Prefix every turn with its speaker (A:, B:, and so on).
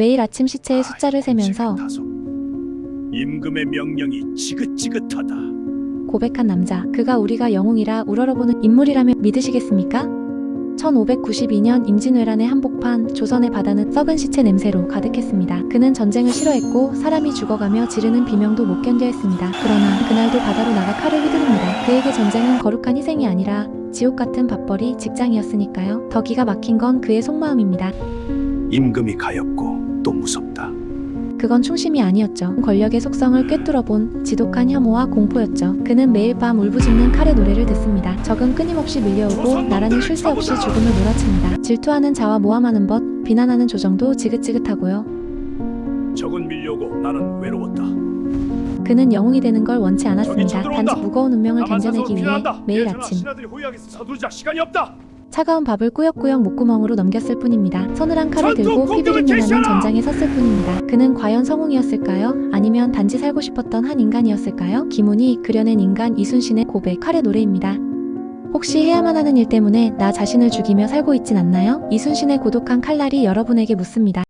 A: 매일 아침 시체의 숫자를 세면서
B: 다소. 임금의 명령이 지긋지긋하다.
A: 고백한 남자. 그가 우리가 영웅이라 우러러보는 인물이라면 믿으시겠습니까? 1592년 임진왜란의 한복판 조선의 바다는 썩은 시체 냄새로 가득했습니다. 그는 전쟁을 싫어했고 사람이 죽어가며 지르는 비명도 못 견뎌 했습니다. 그러나 그날도 바다로 나가 칼을 휘두릅니다. 그에게 전쟁은 거룩한 희생이 아니라 지옥 같은 밥벌이 직장이었으니까요. 더 기가 막힌 건 그의 속마음입니다.
B: 임금이 가엾고 또 무섭다.
A: 그건 충심이 아니었죠. 권력의 속성을 꿰뚫어본 지독한 혐오와 공포였죠. 그는 매일 밤 울부짖는 칼의 노래를 듣습니다. 적은 끊임없이 밀려오고 나라는 쉴 새 없이 죽음을 몰아칩니다. 질투하는 자와 모함하는 벗, 비난하는 조정도 지긋지긋하고요.
B: 적은 밀려오고 나는 외로웠다.
A: 그는 영웅이 되는 걸 원치 않았습니다. 단지 무거운 운명을 견뎌내기 위해. 매일
B: 예전아
A: 아침
B: 신하들이 호위하겠어. 서두르자 시간이 없다.
A: 차가운 밥을 꾸역꾸역 목구멍으로 넘겼을 뿐입니다. 서늘한 칼을 들고
B: 공격을
A: 피비린내 나는
B: 개시하라!
A: 전장에 섰을 뿐입니다. 그는 과연 성웅이었을까요? 아니면 단지 살고 싶었던 한 인간이었을까요? 김훈이 그려낸 인간 이순신의 고백 칼의 노래입니다. 혹시 해야만 하는 일 때문에 나 자신을 죽이며 살고 있진 않나요? 이순신의 고독한 칼날이 여러분에게 묻습니다.